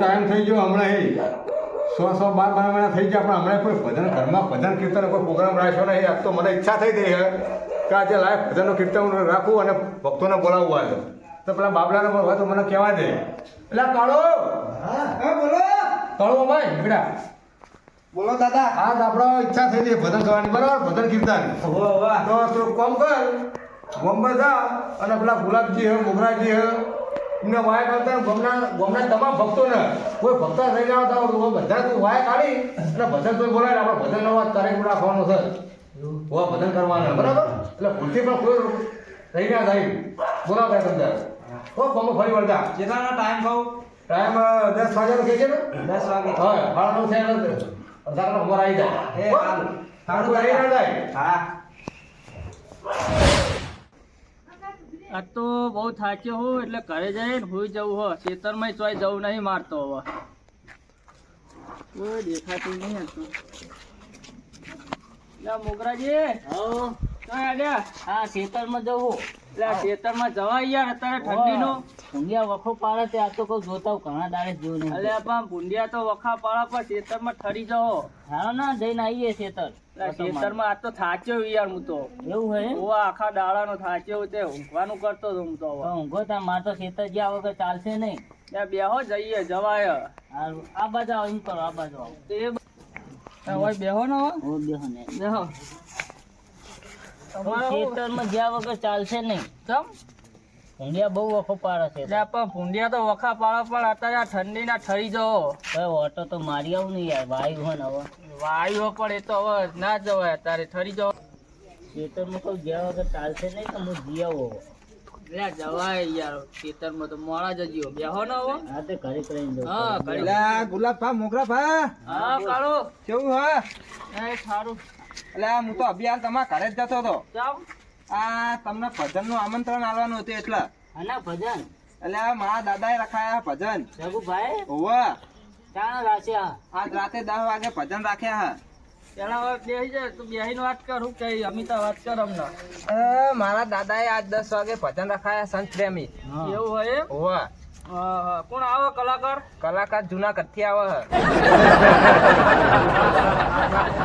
Time થઈ ગયો હમણાં એ. સો સો બાર બાર મહિના થઈ ગયા પણ હમણાં કોઈ ભજન ઘરમાં ભજન કીર્તન કોઈ પ્રોગ્રામ રાખ્યો નહીં. આજ તો મને ઈચ્છા થઈ ગઈ હે કે આજે લાઈવ ભજનનું કીર્તન રાખું અને ભક્તોને બોલાવવું આજે. તો પેલા બાબલાને પણ હોય તો મને કહેવા દે. એટલે કાળો! હા બોલો. કાળો ભાઈ બેટા બોલો દાદા. આજ આપણો ઈચ્છા થઈ ગઈ ભજન કરવાની. બરાબર ભજન કીર્તન. તો તું કોમ કર બોમ્બે જા અને પેલા ગુલાબજી હે મોગરાજી હે એમને વાય કરતા ગમના ગમના તમામ ભક્તોને કોઈ ભક્ત થઈ ગયા હતા હોય બધા તું વાય કાઢી અને ભજન તો બોલાય આપણે ભજન નો વાત તારીખ રાખવાનો છે. હોવા ભજન કરવાના બરાબર? એટલે ભૂલથી પણ કોઈ થઈ ના થાય. બોલાવતા તમને. હો કોમો ફરી વળતા. કેટલાનો ટાઈમ કહું ટાઈમ દસ વાગ્યાનો કહે છે ને? દસ વાગે. હા બારનું થયા અડધા ઉંમર આવી જાય. એ સારું. સારું રહી ના જાય હા. આ તો બહુ થાક્યો હું, એટલે ઘરે જઈને હોઈ જવું હો. ખેતરમાં ચોય જવું નહીં મારતો હવે કોઈ દેખાતું નહીં હતું મોગરાજી. હા. હા ખેતરમાં જવું. ખેતરમાં જવાય યાર અત્યારે ઠંડીનો. ઊંઘ્યા વખો પાડે તે આ તો કોઈ જોતા ઘણા દાડે જ જોયું અલે પણ ભૂંડિયા તો વખા પાળા પર ખેતરમાં ઠરી જાઓ. હા ના જઈને આવીએ ખેતર. ખેતરમાં આજ તો થાચ્યો યાર હું તો. એવું હે ઓ આખા દાડાનો થાચ્યો તે ઊંઘવાનું કરતો હતો હું તો તો ઊંઘો તા માર તો ખેતર જ્યાં વગર ચાલશે નહીં. ત્યાં બેહો જઈએ જવાય. આ બાજુ આવો એમ કરો આ બાજુ આવો. તે હવે બેહો ને બેહો ને. બેહો. ખેતરમાં જ્યાં વગર ચાલશે નહીં. કેમ? ભૂંડિયા બહુ વખો પાડે છે. એટલે પણ ભૂંડિયા તો વખા પાડો પણ અત્યારે આ ઠંડીના ઠરી જવો. હવે ઓટો તો મારી આવું નહીં યાર વાયુ હોય ને હવે. વાયુ પણ એ તો હવે ના જવાય અત્યારે ઠરી જવો. ખેતરમાં કોઈ જ્યાં વગર ચાલશે નહીં તો હું જી આવું જવાય યાર ખેતરમાં તો મોડા જજો બેહો ને હા તે ઘરે કરીને જવું હા. ગુલાબ ભા મોગરા ભા હા કાળો. કેવું હા? એ સારું. એટલે હું તો અભિયાન તમારા ઘરે જ જતો હતો. આ તમને ભજનનું આમંત્રણ આલવાનું હતું એટલે. ભજન? એટલે મારા મારા દાદાએ રખાયા ભજન. રઘુભાઈ? ઓવા ચાણ રાખ્યા? આજ રાતે દસ વાગે ભજન રાખ્યા હવે હું મારા દાદાએ આજ દસ વાગે ભજન રખાયા સંત પ્રેમી. એવું હોય એમ? ઓવા હા, હા. કોણ આવે કલાકાર? કલાકાર જૂના થી આવે હે.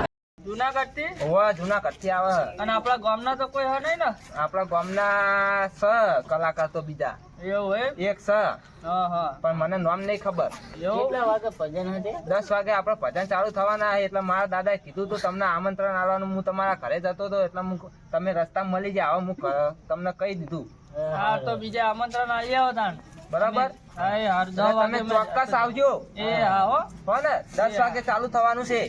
જુનાગઢથી ઓવા જૂના કથથી આવે. અને આપણા ગામના તો કોઈ હે નહીં ને? આપણા ગામના સ કલાકાર તો બીજા. એવું એમ? એક સ. હા હા. પણ મને નામ નહીં ખબર. કેટલા વાગે ભજન હશે? દસ વાગે આપણે ભજન ચાલુ થવાના એટલે મારા દાદાએ કીધું તું તમને આમંત્રણ આવવાનું હું તમારા ઘરે જતો હતો એટલે હું તમે રસ્તા મળી જાય હવે હું તમને કહી દીધું. હા તો બીજા આમંત્રણ આવી આવો તાણ બરાબર? તમે ચોક્કસ આવજો. એ હા હો. હો ને દસ વાગે ચાલુ થવાનું છે.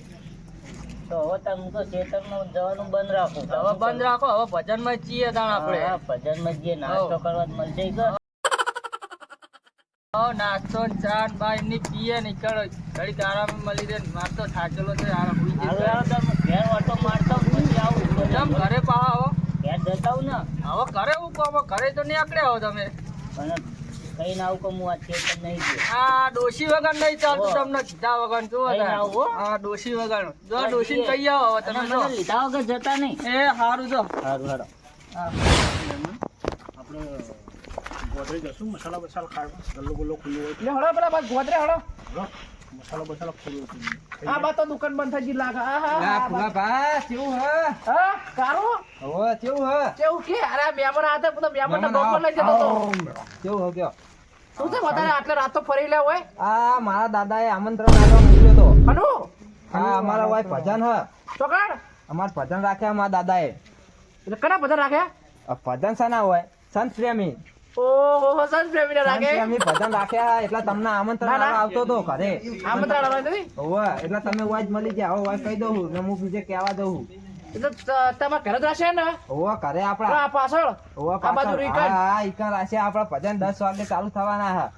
તો હવે તમે તો ખેતરમાં જવાનું બંધ રાખો. હવે બંધ રાખો હવે ભજનમાં તાણ આપણે. ભજનમાં જઈએ નાસ્તો કરવા તો મળશે ઈ નાસ્તો ને પીએ નીકળો. ઘડીક આરામ મળી રહે માર તો થાકેલો છે આરામ હુઈ જશે. ઘેર ઓટો મારતા પછી આવું ચમ ઘરે પાવા આવો? ઘેર જતા ને? હવે ઘરે હું કહો ઘરે તો નહીં આકડે આવો તમે. પણ કઈ ના આવું કે હું આ ખેતર નહીં ગયો આ ડોશી વગર નહીં ચાલતું તમને કીધા વગર જો આવું? હા. ડોશી વગર. જો ડોશી કહી આવો તમે મને લીધા વગર જતા નહીં. એ સારું જો. સારું હારો. આપણે ગોદરે જશું મસાલા બસાલા ખાવા. ગલ્લો ગુલ્લો ખુલ્લું હોય એટલે હળો પેલા ગોદરે હળો. મસાલા બસાલા આ બાદ તો દુકાન બંધ થઈ ગઈ લાગે આ હા ના ફુલા કેવું હે? હા કારો? હવે કેવું હે? કેવું કે? અરે આ મહેમાન તો મહેમાન ના મહેમાન લઈ જતો તો કેવું હે કયો શું છે વધારે આટલે રાત તો ફરી લે હોય? આ મારા દાદાએ આમંત્રણ મોકલ્યો તો હનુ? આ અમારા વાય ભજન હે. ચોકડ? અમાર ભજન રાખ્યા મારા દાદાએ. એટલે કના ભજન રાખ્યા? ભજન સના હોય? સંત પ્રેમી. ઓહો સંત પ્રેમીને રાખે પ્રેમી ભજન રાખ્યા એટલે તમને આમંત્રણ આવતો તો ઘરે આમંત્રણ આવવા ઓવા એટલે તમે વાજ મળી ગયા હવે વાજ કહી દઉં ને હું બીજે કહેવા દઉં એટલે ત- ઘરે જ રહેશે ને હોવે ઘરે તો પાછળ હોવે આ બાજુ પાછળ હા હા રાશે આપણા ભજન દસ વાગે ચાલુ થવાના હા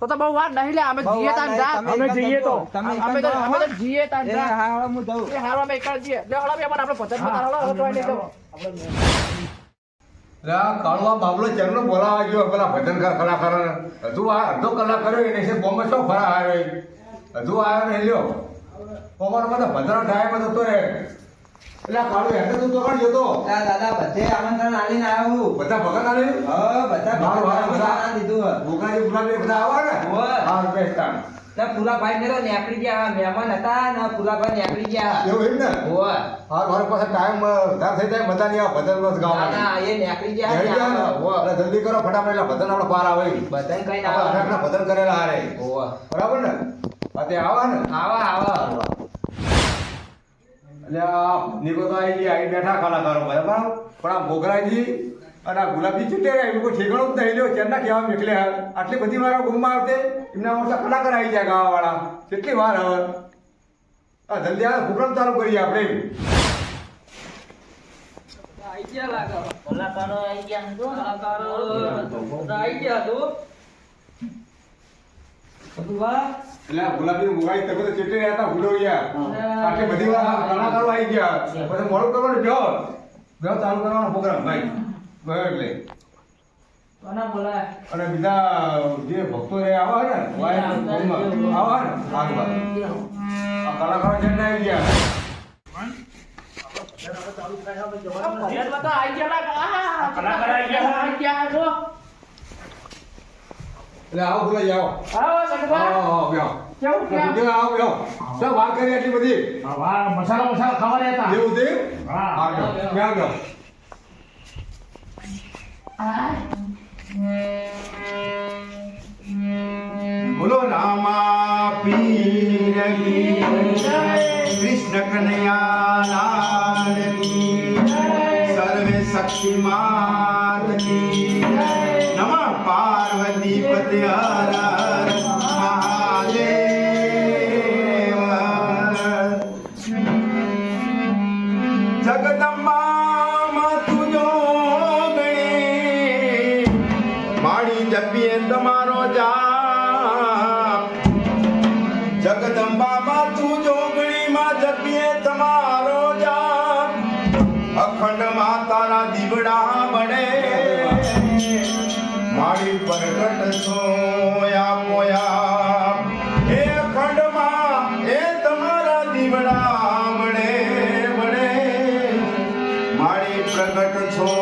તો તો બહુ વાત નહીં લે અમે વાર તાન જા અમે એકણ તો તમે અમે તો અમે તો હો. તાન જા હા હું જઉં એ હારો અમે એકણ જઈએ લે હળો મહેમાન આપણે પચાસમાં હળો તો આઈને જવો. એટલે આ કાળો આ બાબલો ચેરનો બોલાવા ગયો પેલા ભજન કલાકાર હજુ આ અડધો કલાક કર્યો એને છે બોમ્બે શું ફરા આવ્યો? હજુ આવ્યો ને લ્યો અમારો બધા ભજન ટાઈમ હતો તો એટલે કાળું હેઠળ તું તો કોણ જોતો દાદા બધે આમંત્રણ આલીને આવ્યો બધા ભગત આલે હા બધા ભગત. દીધું હે. મોગરાજી બધા આવે ને. હા. ને ફુલાભાઈ ને તો નેકળી ગયા. મહેમાન હતા ને ફુલાભાઈ નેકળી ગયા. એવું એમ ને હોવે. હા મારો પાસે ટાઈમ વધારે થઈ જાય બધા નહીં ભજન બસ ગાવા ના એ નેકળી ગયા? એટલે જલ્દી કરો ફટાફટ એટલે ભજન આપણે બહાર આવે ભજન કઈ ના આપણે ભજન કરેલા હારે. હોવે. બરાબર ને? તે આવા ને? આવા આવા. એટલે આ નીકો તો આવી ગયા બેઠા કલાકારો બરાબર? પણ આ મોગરાજી અને આ ગુલાબજી ચૂંટે રહ્યા એનું કોઈ ઠેકાણું જ નહીં લ્યો ચેરના કહેવા મેકલે હાલ. આટલી બધી વાર ગુમમાં આવતે એમના મોટા કલાકાર આવી ગયા ગાવાવાળા. કેટલી વાર હવે. આ જલ્દી આ પ્રોગ્રામ ચાલુ કરીએ આપણે. આઈ ગયા લાગે કલાકારો આવી ગયા પછી મોડું કરવાનું બેહો. બેહો ચાલુ કરવાનો પ્રોગ્રામ ભાઈ. એટલે અને બીજા જે ભક્તો એ આવા ને વાય ને આ કલાકારો જેને આવી આવી ગયા? એટલે વાત કરી એટલી બધી. મસાલા મસાલા ખાવા રહેતા એવું છે? હા. બેહો. બોલો રામા પીર કૃષ્ણ કનૈયા લાલ સર્વે શક્તિમાત કી. નમઃ પાર્વતી પતે 저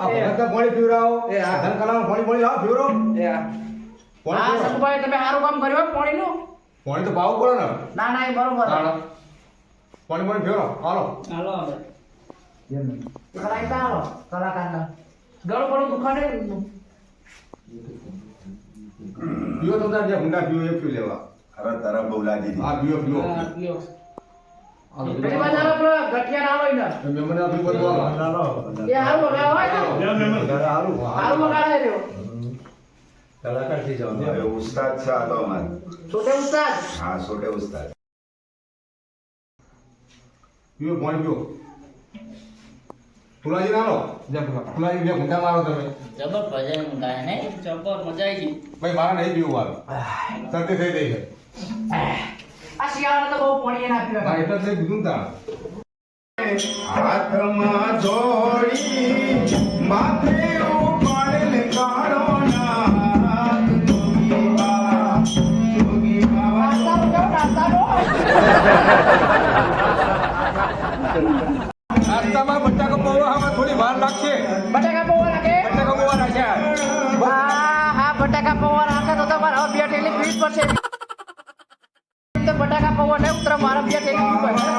આ ભગતને પાણી પીવડાવો. એ હા. ધન કલામાં પાણી પાણી લાવો પીવડાવો. એ આ. પાણી હા તમે સારું કામ કર્યું પાણીનું? પાણી તો પાવું પડે ને. ના ના એ બરોબર. હાલો. પાણી પાણી પીવડાવો. હાલો. હાલો હવે. કરાયતા આવો કલાકારના ગળું પડું દુખાડે. પીવો તો તાર જે હુંડા પીવો એ પી લેવા. હવે તરફ બહુ લાગી આ પીવો પીવો. હા, કલાકાર થઈ જવાનું. ઉસ્તાદ છે આ તો અમારે. છોટે ઉસ્તાદ. હા સોટે ઉસ્તાદ. પીવો પાણી પીવો ફુલાજી ના લો જે ફુલાજી બે ગુંડા મારો તમે. જબર ભજન ગાય ને? જબર મજા આવી ગઈ. ભાઈ મારે નહીં પીવું મારું શરદી થઈ ગઈ છે. આ શિયાળામાં તો બહુ પોણીએ ના પીવા. હા એટલે નહીં કીધું ને હાથમાં જોડી માથે ઉપાડેલ કાળો નાસ્તામાં બટાકા પૌવા હવે થોડી વાર લાગશે. બટાકા પૌવા બટાકા પૌવા નાખ્યા હા હા બટાકા પૌવા નાખે તો તમારે હવે બે ટેલી પીવી પડશે. તો બટાકા પૌવા નહીં ઉતરે મારે બે પીવી પડશે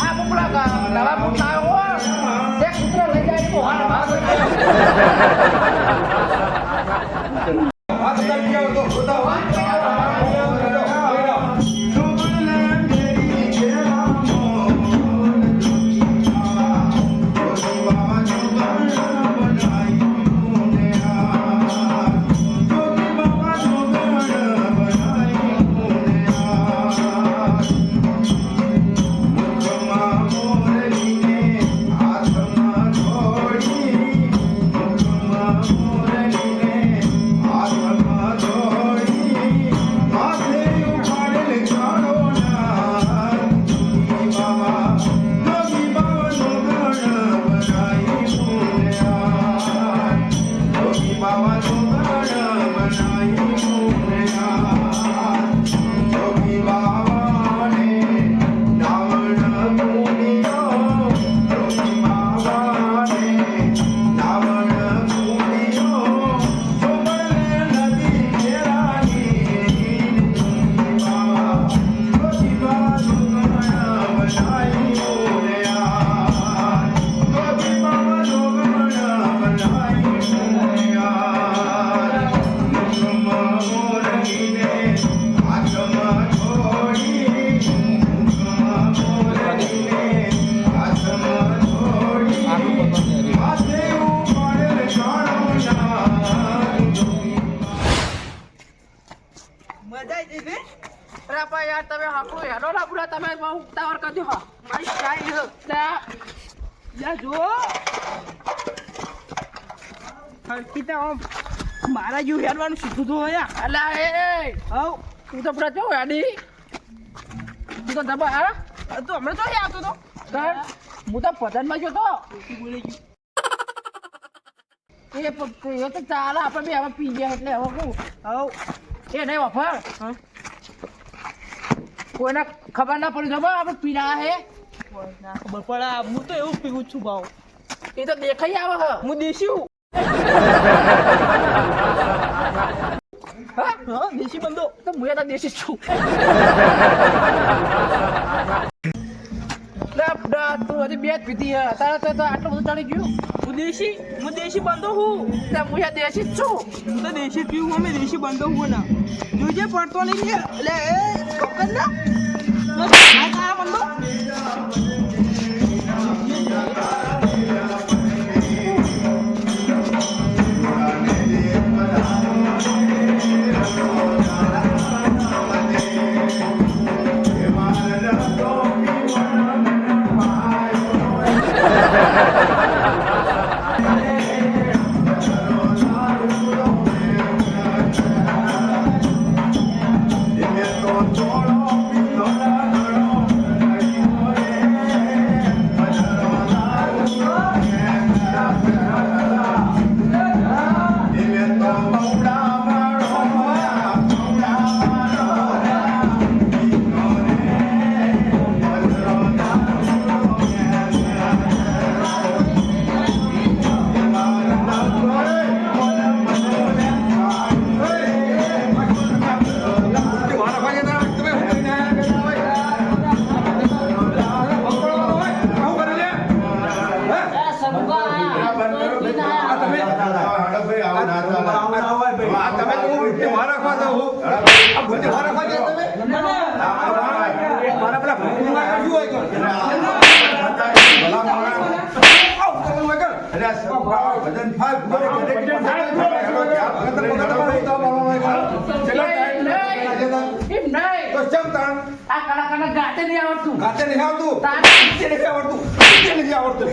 આ બુકડા નવા બુક લાવ્યો હો એક સૂત્ર લઈ જાય તો હાલ ભાગ તું તો પૂરા કેવું હેડી તું તો દબા હા તો હમણાં તો આવતો તો કર હું તો પતનમાં ગયો તો એ પ- એ તો ચાલે આપણે બી હવે પી ગયા એટલે હવે શું હવ એ નહીં વફર હા. કોઈને ખબર ના પડી જવા આપણે પીના હે ખબર પડે હું તો એવું પીવું છું ભાવ એ તો દેખાઈ આવે હું દેશી હું દેશી બંદો તો હું તો દેશી છું તું હજી બે જ પીધી હે તારે તો તો આટલું બધું ચડી ગયું હું દેશી હું દેશી બંદો હું હું દેશી જ છું હું તો દેશી પીવું અમે દેશી બંદો હું ના જોજે પડતો નહીં એટલે એ પકડ ના આ બંદો ગાતે નહીં આવડતું ગાતે નહીં આવડતું. નીચે નથી આવડતું નીચે નથી આવડતું એ,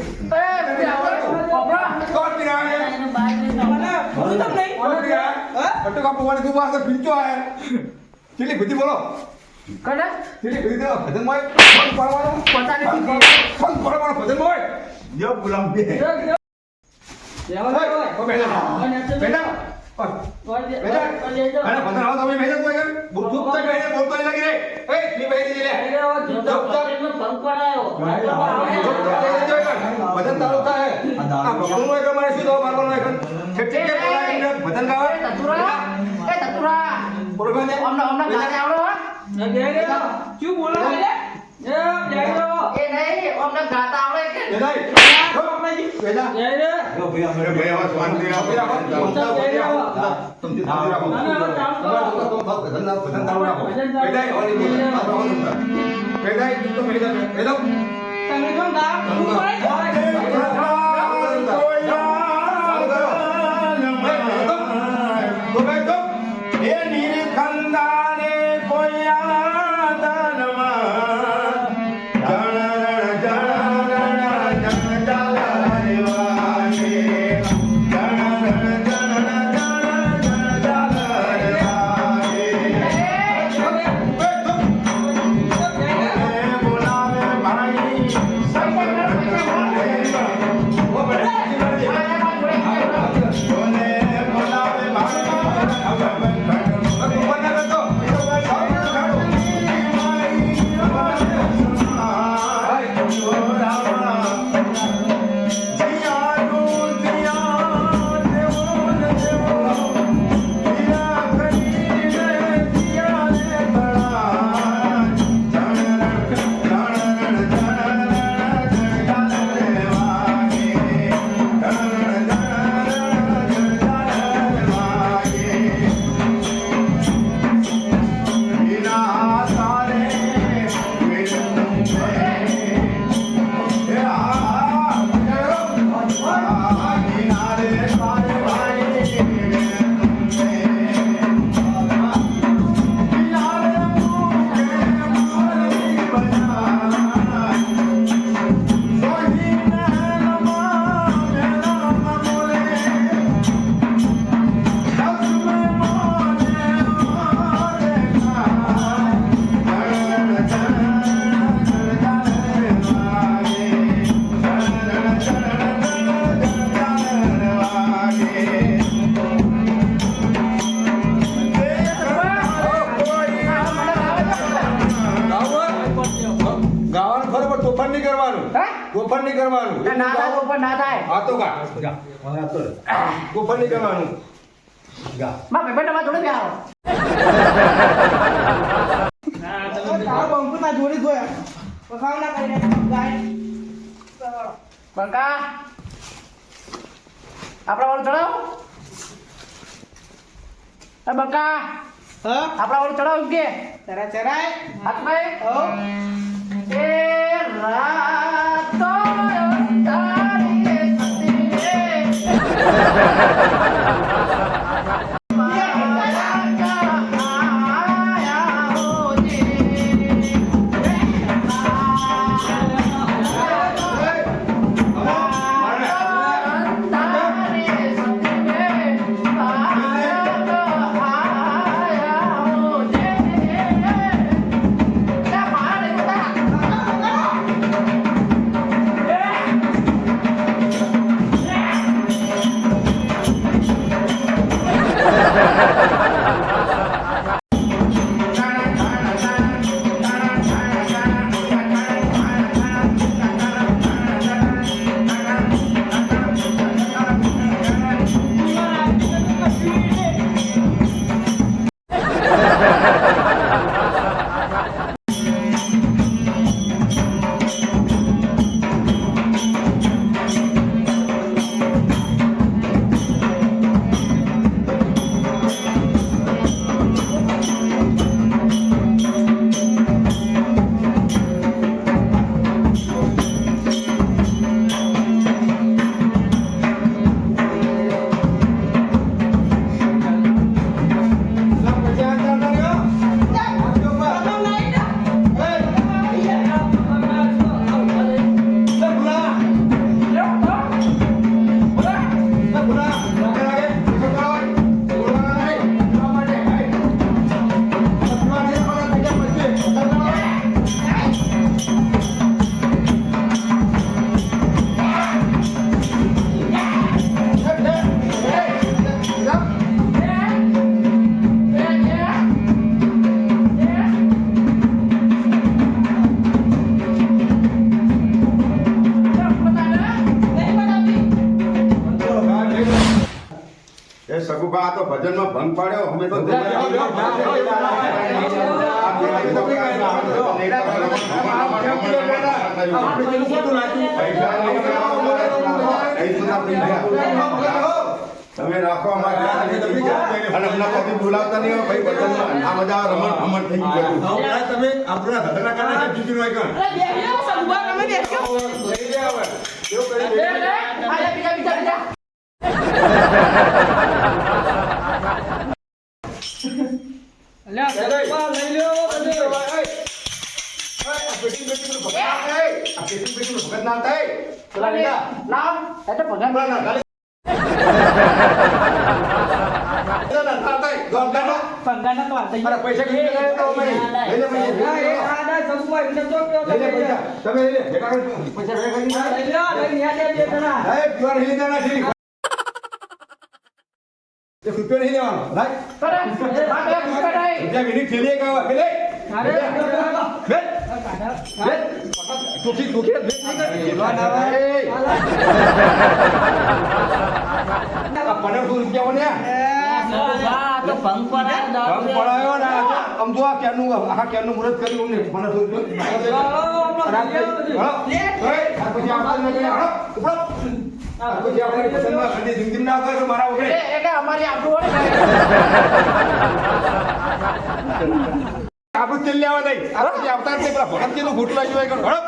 નથી આવડતું. બાપરા, કોણ પીરા આવે? હું તમને કોણ પીરા આવે? બટુકા પૌવાની તું પાસે પીંચો આવે. કેટલી બધી બોલો કને? કેટલી બધી તો ભજન મોય ફોન પાડવાનો. પતા નથી. ફોન પાડવાનો ભજન મોય યો ગુલામ બે યો યો બેઠા. બેઠા. શું બોલો એ એ નહીં અમને ગાતા આવડે વેદાઈ તું તો વેદા વેદા તમે કોણ ગા કરવાનું? ના ના થાય. તો ઉપર ના થાય આ તો ગા તો નહીં કરવાનું. ગા મારા ભાઈબંધ તમારા જોડે બી આવો. તારો બંકુ ના જોડી જોયા પખાવ ના કરીને ગાય બંકા આપણા વાળું ચડાવ. એ બંકા હા? આપણા વાળું ચડાવ કે. ચરા ચરાય. હાથ હો. Ha ha ha ha! આ ભંગ પાડ્યો અમે તો તમે રાખો અમારે અને અમને કદી બોલાવતા નહીં ભાઈ ભજનમાં આ બધા રમણ ભમણ થઈ ગયું તમે આપણા ધંધા કારણે છે બીજું હોય કણ લે તમે. પૈસા. એક રૂપિયો નહીં દેવાનો રાઈટ કરે બાપે મુસ્કટ આઈ જ્યાં વિની થેલી એક આવે પેલે અરે બેન બેન ચોખી ચોખી બેન નહીં ના આવે આ રૂપિયા ને તો ભંગ પડાય દારૂ પડાયો ને આમ જો આ આ કર્યું પંદરસો રૂપિયા આ પછી આપણે હળો ઉપડો આ પછી આપણે તો આપણું તેલ લેવા દઈ આ પછી આવતા જ પેલા ભગત કેનું ઘૂંટલા જેવું હોય કણ હળો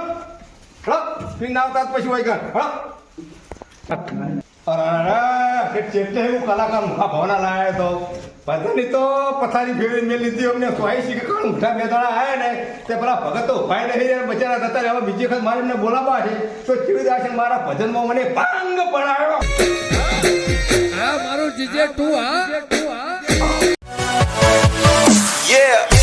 હળો પીન આવતા પછી હોય હળો અરે ચેટલે એવું કલાકાર મુખા ભવના લાયા તો. બધાની તો પથારી ફેરી મેં લીધી. અમને સ્વાઈ શીખે કારણ ઊંઠા બે દાડા આવ્યા ને તે પેલા ભગત તો ઉભાઈ નહીં યાર બચારા થતા હવે બીજી વખત મારે એમને બોલાવવા છે. તો ચીડીદાસ મારા ભજનમાં મને ભાંગ પડાયો. હા મારું જીજે ટુ હા. યે